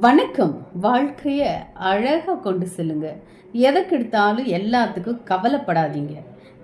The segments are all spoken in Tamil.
வணக்கம். வாழ்க்கைய அழகா கொண்டு செல்லுங்க. எதற்கு எல்லாத்துக்கும் கவலைப்படாதீங்க.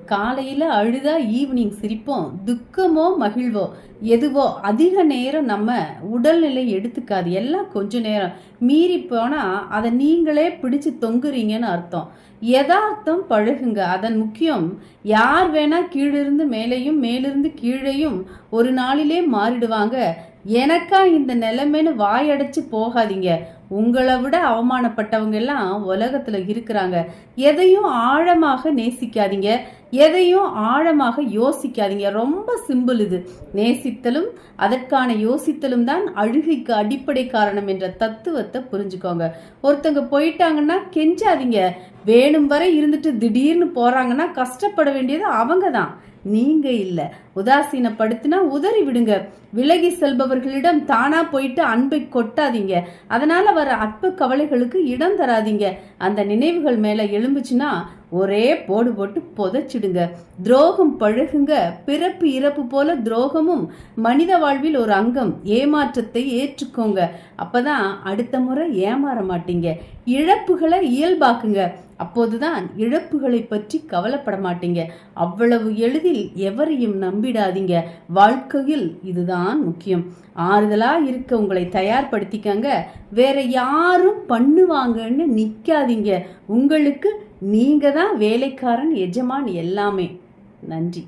காலையில அழுதா ஈவினிங் சிரிப்போம் துக்கமோ மகிழ்வோ எதுவோ அதிக நேரம் நம்ம உடல்நிலை எடுத்துக்காது. எல்லாம் கொஞ்ச நேரம். மீறி போனா அதை நீங்களே பிடிச்சு தொங்குறீங்கன்னு அர்த்தம். யதார்த்தம் பழகுங்க. அதன் முக்கியம் யார் வேணா கீழிருந்து மேலேயும் மேலிருந்து கீழேயும் ஒரு நாளிலே மாறிடுவாங்க. எனக்கா இந்த நிலைமைன்னு வாயடைச்சு போகாதீங்க. உங்களை விட அவமானப்பட்டவங்க எல்லாம் உலகத்துல இருக்கிறாங்க. எதையும் ஆழமாக நேசிக்காதீங்க. எதையும் ஆழமாக யோசிக்காதீங்க. ரொம்ப சிம்பிள் இது. நேசித்தலும் அதற்கான யோசித்தலும் தான் அழுகைக்கு அடிப்படை காரணம் என்ற தத்துவத்தை புரிஞ்சுக்கோங்க. ஒருத்தங்க போயிட்டாங்கன்னா கெஞ்சாதீங்க. வேணும் வரை இருந்துட்டு திடீர்னு போறாங்கன்னா கஷ்டப்பட வேண்டியது அவங்க தான். நீங்க இல்ல. உதாசீனப்படுத்தினா உதறி விடுங்க. விலகி செல்பவர்களிடம் தானா போயிட்டு அன்பை கொட்டாதீங்க. அதனால வர அற்ப கவலைகளுக்கு இடம் தராதீங்க. அந்த நினைவுகள் மேல எழும்புச்சுன்னா ஒரே போடு போட்டு புதைச்சிடுங்க. துரோகம் பழகுங்க. பிறப்பு இறப்பு போல துரோகமும் மனித வாழ்வில் ஒரு அங்கம். ஏமாற்றத்தை ஏற்றுக்கோங்க. அப்பதான் அடுத்த முறை ஏமாற மாட்டீங்க. இழப்புகளை இயல்பாக்குங்க. அப்போதுதான் இழப்புகளை பற்றி கவலைப்பட மாட்டீங்க. அவ்வளவு எளிதில் எவரையும் நம்பிடாதீங்க. வாழ்க்கையில் இதுதான் முக்கியம். ஆறுதலா இருக்க உங்களை தயார்படுத்திக்கங்க. வேற யாரும் பண்ணுவாங்கன்னு நிற்காதீங்க உங்களுக்கு நீங்க தான் வேலைக்காரன் எஜமான் எல்லாமே. நன்றி.